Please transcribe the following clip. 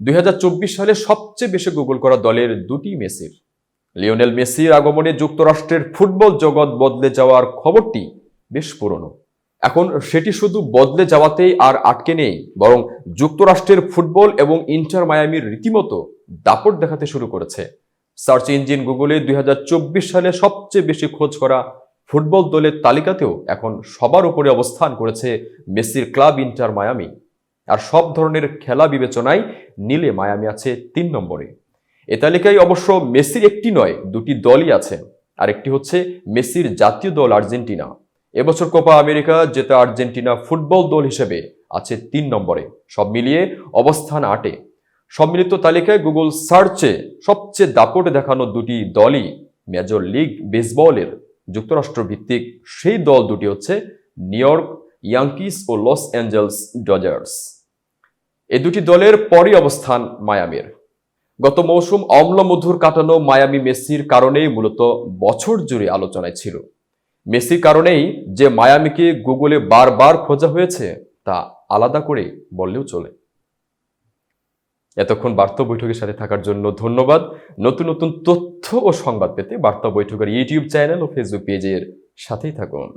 দুই হাজার চব্বিশ সালে সবচেয়ে বেশি গুগল করা দলের দুটি মেসির। লিওনেল মেসির আগমনে যুক্তরাষ্ট্রের ফুটবল জগৎ বদলে যাওয়ার খবরটি বেশ পুরনো। এখন সেটি শুধু বদলে যাওয়াতেই আর আটকে নেই, বরং যুক্তরাষ্ট্রের ফুটবল এবং ইন্টার মায়ামির রীতিমতো দাপট দেখাতে শুরু করেছে। সার্চ ইঞ্জিন গুগলে দুই হাজার চব্বিশ সালে সবচেয়ে বেশি খোঁজ করা ফুটবল দলের তালিকাতেও এখন সবার উপরে অবস্থান করেছে মেসির ক্লাব ইন্টার মায়ামি। আর সব ধরনের খেলা বিবেচনায় নীলে মায়ামি আছে তিন নম্বরে। এ তালিকায় অবশ্য মেসির একটি নয়, দুটি দলই আছে। আর একটি হচ্ছে মেসির জাতীয় দল আর্জেন্টিনা। এবছর কোপা আমেরিকা জেতা আর্জেন্টিনা ফুটবল দল হিসেবে আছে তিন নম্বরে। সব মিলিয়ে অবস্থান আটে। সম্মিলিত তালিকায় গুগল সার্চে সবচেয়ে দাপটে দেখানো দুটি দলই মেজর লিগ বেসবলের। যুক্তরাষ্ট্র ভিত্তিক সেই দল দুটি হচ্ছে নিউ ইয়র্ক ইয়াঙ্কিস ও লস অ্যাঞ্জেলস ডজার্স এ দুটি দলের পরই অবস্থান মায়ামির। গত মৌসুম অম্লমধুর কাটানো মায়ামি মেসির কারণেই মূলত বছর জুড়ে আলোচনায় ছিল। মেসির কারণেই যে মায়ামিকে গুগলে বারবার খোঁজা হয়েছে, তা আলাদা করে বললেও চলে। এতক্ষণ বার্তা বৈঠকের সাথে থাকার জন্য ধন্যবাদ। নতুন নতুন তথ্য ও সংবাদ পেতে বার্তা বৈঠকের ইউটিউব চ্যানেল ও ফেসবুক পেজের সাথেই থাকুন।